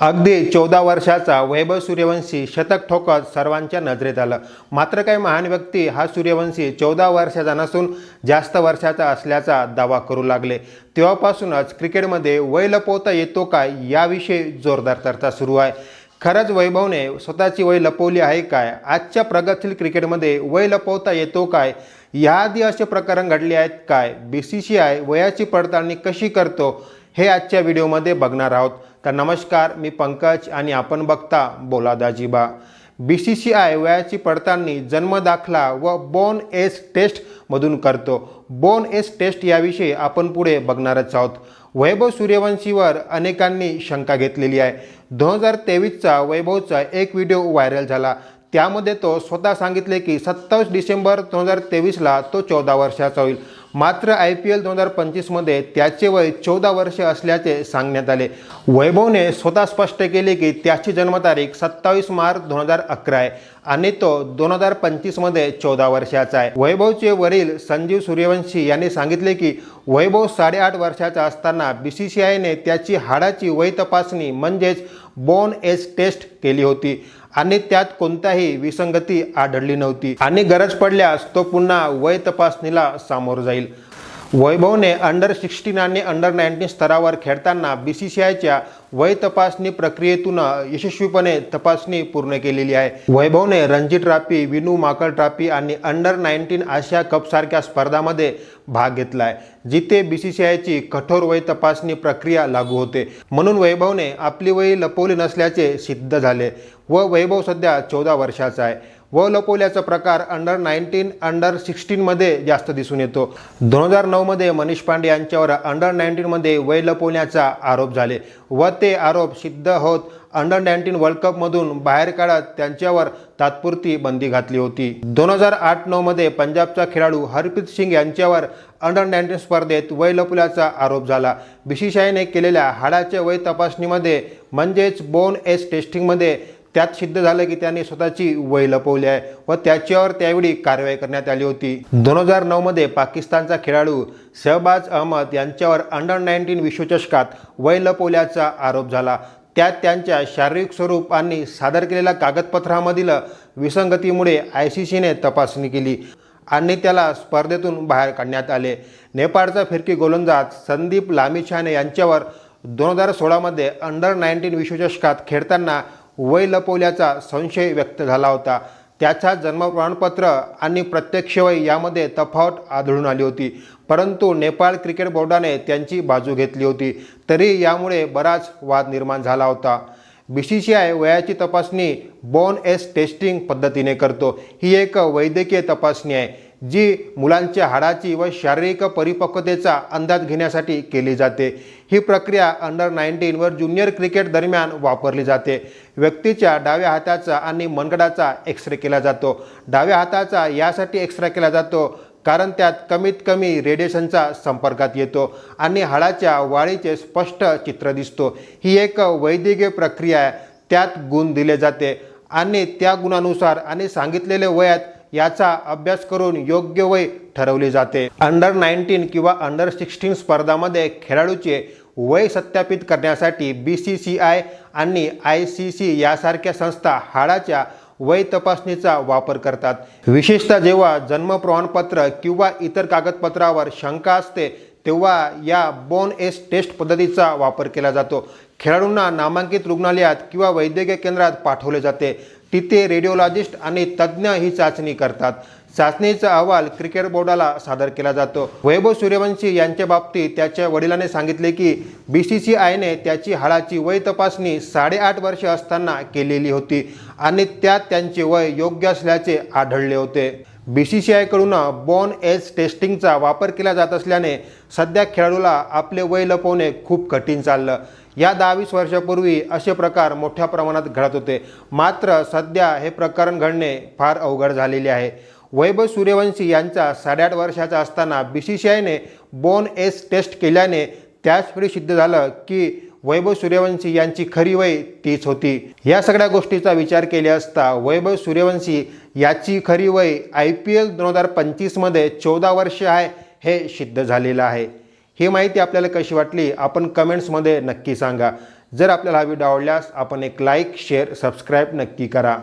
अगदी चौदा वर्षाचा वैभव सूर्यवंशी शतक ठोकत सर्वांच्या नजरेत आलं. मात्र काही महान व्यक्ती हा सूर्यवंशी चौदा वर्षाचा नसून जास्त वर्षाचा असल्याचा दावा करू लागले. तेव्हापासूनच क्रिकेटमध्ये वय लपवता येतो काय याविषयी जोरदार चर्चा सुरू आहे. खरंच वैभवने स्वतःची वय लपवली आहे काय? आजच्या प्रगतशील क्रिकेटमध्ये वय लपवता येतो काय? याआधी असे प्रकरण घडले आहेत काय? बी सी सी आय वयाची पडताळणी कशी करतो? हे आजच्या व्हिडिओमध्ये बघणार आहोत. तर नमस्कार मी पंकज आणि आपण बघता बोला Dajiba B C C I वयाची पडताळणी जन्मदाखला व बोन एस टेस्टमधून करतो. बोन एस टेस्ट याविषयी आपण पुढे बघणारच आहोत. वैभव सूर्यवंशीवर अनेकांनी शंका घेतलेली आहे. दोन हजार तेवीसचा वैभवचा एक व्हिडिओ व्हायरल झाला. त्यामध्ये तो स्वतः सांगितले की सत्तावीस डिसेंबर दोन हजार तेवीसला तो चौदा वर्षाचा होईल. मात्र आय पी एल दोन हजार पंचवीसमध्ये त्याचे वय चौदा वर्षे असल्याचे सांगण्यात आले. वैभवने स्वतः स्पष्ट केले की त्याची जन्मतारीख सत्तावीस मार्च दोन हजार अकरा आहे आणि तो दोन हजार पंचवीसमध्ये चौदा वर्षाचा आहे. वैभवचे वडील संजीव सूर्यवंशी यांनी सांगितले की वैभव साडेआठ वर्षाचा असताना बी सी सी आयने त्याची हाडाची वय तपासणी म्हणजेच बोन एज टेस्ट केली होती आणि त्यात कोणताही विसंगती आढळली नव्हती आणि गरज पडल्यास तो पुन्हा वय तपासणीला सामोर जाईल. वैभवने अंडर सिक्स्टीन आणि अंडर नाईन्टीन स्तरावर खेळताना बी सी सी आयच्या वय तपासणी प्रक्रियेतून यशस्वीपणे तपासणी पूर्ण केलेली आहे. वैभवने रणजी ट्रॉफी विनू माकड ट्रॉफी आणि अंडर नाईन्टीन आशिया कपसारख्या स्पर्धामध्ये भाग घेतला आहे जिथे बी सी सी आयची कठोर वय तपासणी प्रक्रिया लागू होते. म्हणून वैभवने आपली वय लपवली नसल्याचे सिद्ध झाले व वैभव सध्या चौदा वर्षाचा आहे. व लपवल्याचा प्रकार अंडर नाईन्टीन अंडर सिक्स्टीनमध्ये जास्त दिसून येतो. दोन हजार नऊमध्ये मनीष पांडे यांच्यावर अंडर नाईन्टीनमध्ये वय लपवण्याचा आरोप झाले. व ते आरोप सिद्ध होत अंडर नाईन्टीन वर्ल्ड कपमधून बाहेर काढत त्यांच्यावर तात्पुरती बंदी घातली होती. दोन हजार आठ नऊमध्ये पंजाबचा खेळाडू हरप्रीत सिंग यांच्यावर अंडर नाईन्टीन स्पर्धेत वय लपवल्याचा आरोप झाला. बीसीसीआयने केलेल्या हाडाच्या वय तपासणीमध्ये म्हणजेच बोन एस टेस्टिंगमध्ये त्यात सिद्ध झालं की त्यांनी स्वतःची वय लपवली आहे व त्याच्यावर त्यावेळी कारवाई करण्यात आली होती. दोन हजार नऊमध्ये पाकिस्तानचा खेळाडू शहबाज अहमद यांच्यावर अंडर नाईन्टीन विश्वचषकात वय लपवल्याचा आरोप झाला. त्यात त्यांच्या शारीरिक स्वरूप आणि सादर केलेल्या कागदपत्रामधील विसंगतीमुळे आय सी सीने तपासणी केली आणि त्याला स्पर्धेतून बाहेर काढण्यात आले. नेपाळचा फिरकी गोलंदाज संदीप लामिछाने यांच्यावर दोन हजार सोळामध्ये अंडर नाईन्टीन विश्वचषकात खेळताना वय लपवल्याचा संशय व्यक्त झाला होता. त्याचा जन्म प्रमाणपत्र आणि प्रत्यक्ष वय यामध्ये तफावत आढळून आली होती. परंतु नेपाळ क्रिकेट बोर्डाने त्यांची बाजू घेतली होती. तरी यामुळे बराच वाद निर्माण झाला होता. बी सी सी आय वयाची तपासणी बोन एस टेस्टिंग पद्धतीने करतो. ही एक वैद्यकीय तपासणी आहे. जी मुलांच्या हाडाची व शारीरिक परिपक्वतेचा अंदाज घेण्यासाठी केली जाते. ही प्रक्रिया अंडर नाईन्टीन वर ज्युनियर क्रिकेट दरम्यान वापरली जाते. व्यक्तीच्या डाव्या हाताचा आणि मनगडाचा एक्सरे केला जातो. डाव्या हाताचा यासाठी एक्सरे केला जातो कारण त्यात कमीत कमी रेडिएशनचा संपर्कात येतो आणि हाडाच्या वाढीचे स्पष्ट चित्र दिसतो. ही एक वैद्यकीय प्रक्रिया आहे. त्यात गुण दिले जाते आणि त्या गुणानुसार आणि सांगितलेले वयात याचा अभ्यास करून योग्य वय ठरवली जाते. अंडर नाईन्टीन किंवा अंडर सिक्स्टीन स्पर्धामध्ये खेळाडूचे वय सत्यापित करण्यासाठी बी सी सी आय आणि आय सी सी यासारख्या संस्था हाडाच्या वय तपासणीचा वापर करतात. विशेषतः जेव्हा जन्म प्रमाणपत्र किंवा इतर कागदपत्रावर शंका असते तेव्हा या बोन एस टेस्ट पद्धतीचा वापर केला जातो. खेळाडूंना नामांकित रुग्णालयात किंवा वैद्यकीय केंद्रात पाठवले जाते. तिथे रेडिओलॉजिस्ट आणि तज्ज्ञ ही चाचणी करतात. चाचणीचा अहवाल क्रिकेट बोर्डाला सादर केला जातो. वैभव सूर्यवंशी यांच्या बाबतीत त्याच्या वडिलांनी सांगितले की बी सी सी आयने त्याची हाडाची वय तपासणी साडेआठ वर्ष असताना केलेली होती आणि त्यात त्यांचे वय योग्य असल्याचे आढळले होते. बी सी सी आयकडून बोन एज टेस्टिंगचा वापर केला जात असल्याने सध्या खेळाडूला आपले वय लपवणे खूप कठीण चाललं. या दहावीस वर्षापूर्वी असे प्रकार मोठ्या प्रमाणात घडत होते. मात्र सध्या हे प्रकरण घडणे फार अवघड झालेले आहे. वैभव सूर्यवंशी यांचा साडेआठ वर्षाचा असताना बी सी सी आयने बोन एस टेस्ट केल्याने त्याचवेळी सिद्ध झालं की वैभव सूर्यवंशी यांची खरी वय तीच होती. या सगळ्या गोष्टीचा विचार केले असता वैभव सूर्यवंशी याची खरी वय आय पी एल दोन हजार पंचवीसमध्ये चौदा वर्ष आहे हे सिद्ध झालेलं आहे. ही माहिती आपल्याला कशी वाटली? आपण कमेंट्समध्ये नक्की सांगा. जर आपल्याला हा व्हिडिओ आवडल्यास आपण एक लाईक शेअर सबस्क्राईब नक्की करा.